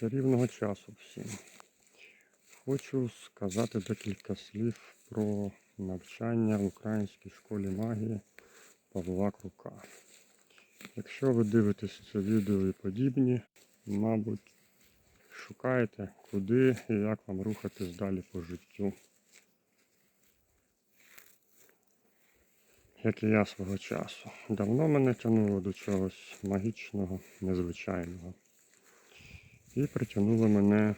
Чарівного часу всім. Хочу сказати декілька слів про навчання в українській школі магії Павла Крука. Якщо ви дивитесь це відео і подібні, мабуть, шукаєте, куди і як вам рухатись далі по життю. Як і я свого часу. Давно мене тягнуло до чогось магічного, незвичайного. І притягнуло мене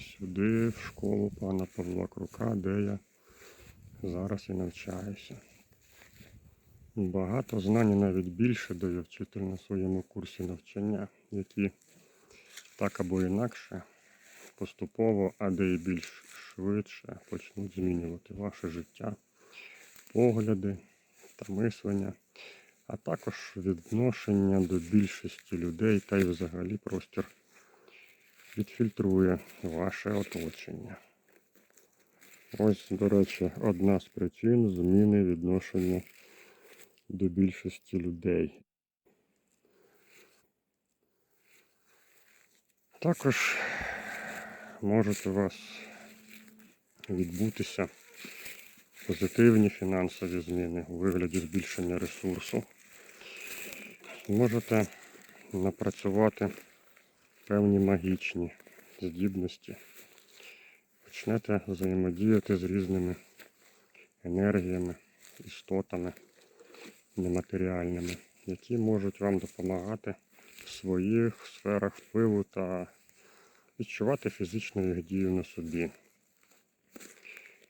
сюди, в школу пана Павла Крука, де я зараз і навчаюся. Багато знань, навіть більше дає вчитель на своєму курсі навчання, які так або інакше поступово, а де і більш швидше почнуть змінювати ваше життя, погляди та мислення, а також відношення до більшості людей та й взагалі простір відфільтрує ваше оточення. Ось, до речі, одна з причин зміни відношення до більшості людей. Також можуть у вас відбутися позитивні фінансові зміни у вигляді збільшення ресурсу. Можете напрацювати певні магічні здібності. Почнете взаємодіяти з різними енергіями, істотами нематеріальними, які можуть вам допомагати в своїх сферах впливу та відчувати фізичну їх дію на собі.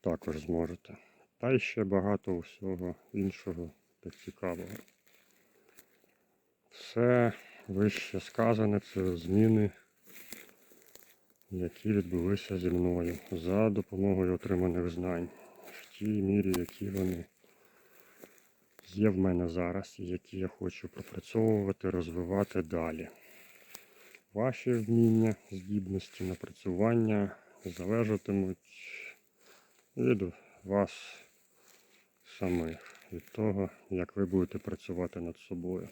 Також зможете. Та й ще багато всього іншого та цікавого. Все вище сказане це зміни, які відбулися зі мною за допомогою отриманих знань в тій мірі, які вони є в мене зараз і які я хочу пропрацьовувати, розвивати далі. Ваші вміння, здібності, напрацювання залежатимуть від вас самих, від того, як ви будете працювати над собою.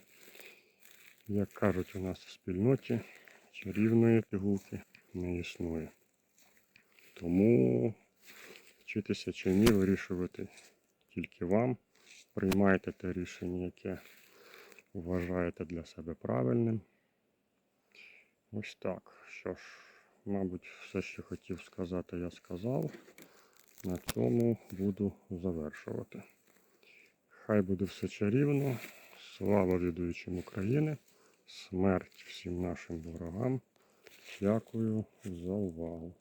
Як кажуть у нас в спільноті, чарівної пігулки не існує. Тому вчитися чи ні вирішувати тільки вам. Приймайте те рішення, яке вважаєте для себе правильним. Ось так. Що ж, мабуть, все, що хотів сказати, я сказав. На цьому буду завершувати. Хай буде все чарівно. Слава відуючим України. Смерть всім нашим ворогам. Дякую за увагу.